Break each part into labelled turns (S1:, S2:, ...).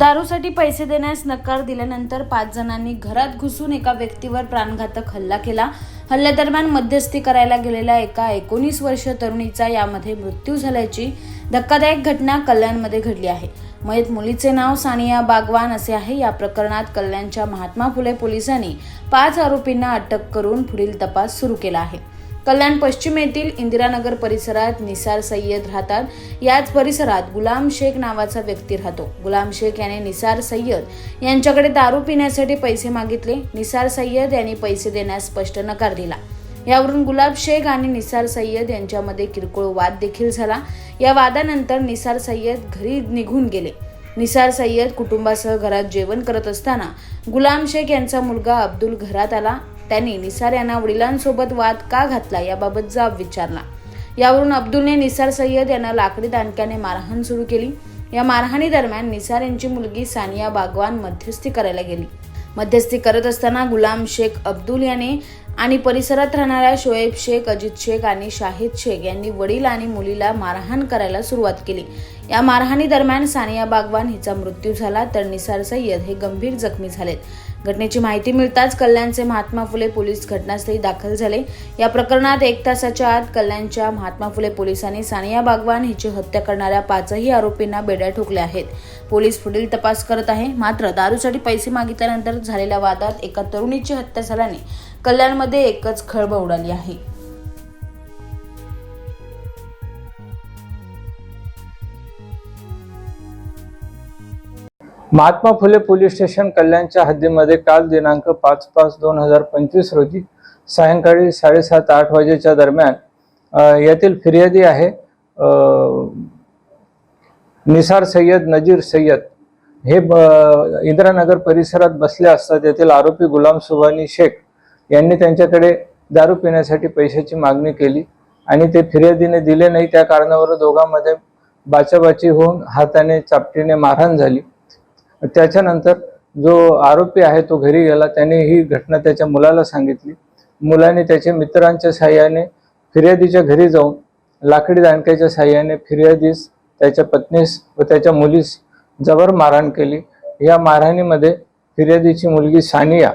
S1: दारूसाठी पैसे देण्यास नकार दिल्यानंतर पाच जणांनी घरात घुसून एका व्यक्तीवर प्राणघातक हल्ला केला. हल्ल्यादरम्यान मध्यस्थी करायला गेलेल्या एका एकोणीस वर्ष तरुणीचा यामध्ये मृत्यू झाल्याची धक्कादायक घटना कल्याणमध्ये घडली आहे. मयत मुलीचे नाव सानिया बागवान असे आहे. या प्रकरणात कल्याणच्या महात्मा फुले पोलिसांनी पाच आरोपींना अटक करून पुढील तपास सुरू केला आहे. कल्याण पश्चिम येथील इंदिरानगर परिसरात निसार सय्यद राहतात. याच परिसरात गुलाम शेख नावाचा व्यक्ती राहतो. गुलाम शेख याने निसार सय्यद यांच्याकडे दारू पिण्यासाठी पैसे मागितले. निसार सय्यद यांनी पैसे देण्यास स्पष्ट नकार दिला. यावरून गुलाब शेख आणि निसार सय्यद यांच्यामध्ये किरकोळ वाद देखील झाला. या वादानंतर निसार सय्यद घरी निघून गेले. निसार सय्यद कुटुंबासह घरात जेवण करत असताना गुलाम शेख यांचा मुलगा अब्दुल घरात आला. त्यांनी निसार यांना वडिलांसोबत वाद का घातला याबाबत जाब विचारला. यावरून अब्दुलने निसार सय्यद यांना लाकडी दांडक्याने मारहाण सुरू केली. या मारहाणी दरम्यान निसार यांची मुलगी सानिया बागवान मध्यस्थी करायला गेली. मध्यस्थी करत असताना गुलाम शेख अब्दुल याने आणि परिसरात राहणाऱ्या शोएब शेख अजित शेख आणि शाहिद शेख यांनी वडील आणि मुलीला मारहाण करायला सुरुवात केली. या मारहाणी दरम्यान सानिया बागवान हिचा मृत्यू झाला तर निसार सय्यद हे गंभीर जखमी झालेत. घटनेची माहिती मिळताच कल्याणचे महात्मा फुले पोलीस घटनास्थळी दाखल झाले. या प्रकरणात एक तासाच्या आत कल्याणच्या महात्मा फुले पोलिसांनी सानिया बागवान हिची हत्या करणाऱ्या पाचही आरोपींना बेड्या ठोकल्या आहेत. पोलीस पुढील तपास करत आहे. मात्र दारूसाठी पैसे मागितल्यानंतर झालेल्या वादात एका तरुणीची हत्या झाल्याने कल्याणमध्ये एकच खळबळ उडाली आहे.
S2: महात्मा फुले पोलीस स्टेशन कल्याणच्या हद्दीमध्ये काल दिनांक पाच पाच दोन हजार पंचवीस रोजी सायंकाळी साडेसात आठ वाजेच्या दरम्यान यातील फिर्यादी आहे निसार सय्यद नजीर सय्यद. हे ब- इंदिरानगर परिसरात बसले असतात येथील आरोपी गुलाम सुबानी शेख यांनी त्यांच्याकडे दारू पिण्यासाठी पैशाची मागणी केली आणि ते फिर्यादीने दिले नाही. त्या कारणावर दोघांमध्ये बाचाबाची होऊन हाताने चापटीने मारहाण झाली. त्याच्यानंतर जो आरोपी आहे तो घरी गेला. त्याने ही घटना त्याच्या मुलाला सांगितली. मुलाने त्याच्या मित्रांच्या साह्याने फिर्यादीच्या घरी जाऊन लाकडी दांडक्याच्या साह्याने फिर्यादीस त्याच्या पत्नीस व त्याच्या मुलीस जबर मारहाण केली. या मारहाणीमध्ये फिर्यादीची मुलगी सानिया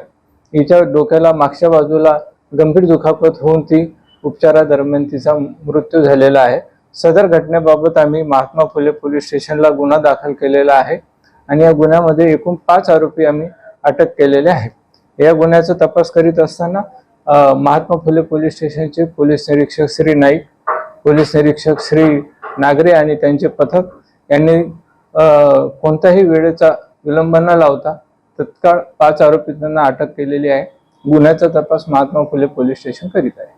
S2: हिच्या डोक्याला मागच्या बाजूला गंभीर दुखापत होऊन ती उपचारादरम्यान तिचा मृत्यू झालेला आहे. सदर घटनेबाबत आम्ही महात्मा फुले पोलीस स्टेशनला गुन्हा दाखल केलेला आहे आणि या गुन्ह्यामध्ये एकूण पाच आरोपी आम्ही अटक केलेले आहेत या गुन्ह्याचा तपास करीत असताना महात्मा फुले पोलीस स्टेशनचे पोलीस निरीक्षक श्री नाईक पोलीस निरीक्षक श्री नागरे आणि त्यांचे पथक यांनी कोणताही कोणत्याही वेळेचा विलंब न लावता तत्काळ पाच आरोपितांना अटक केलेली आहे. गुन्ह्याचा तपास महात्मा फुले पोलीस स्टेशन करीत आहे.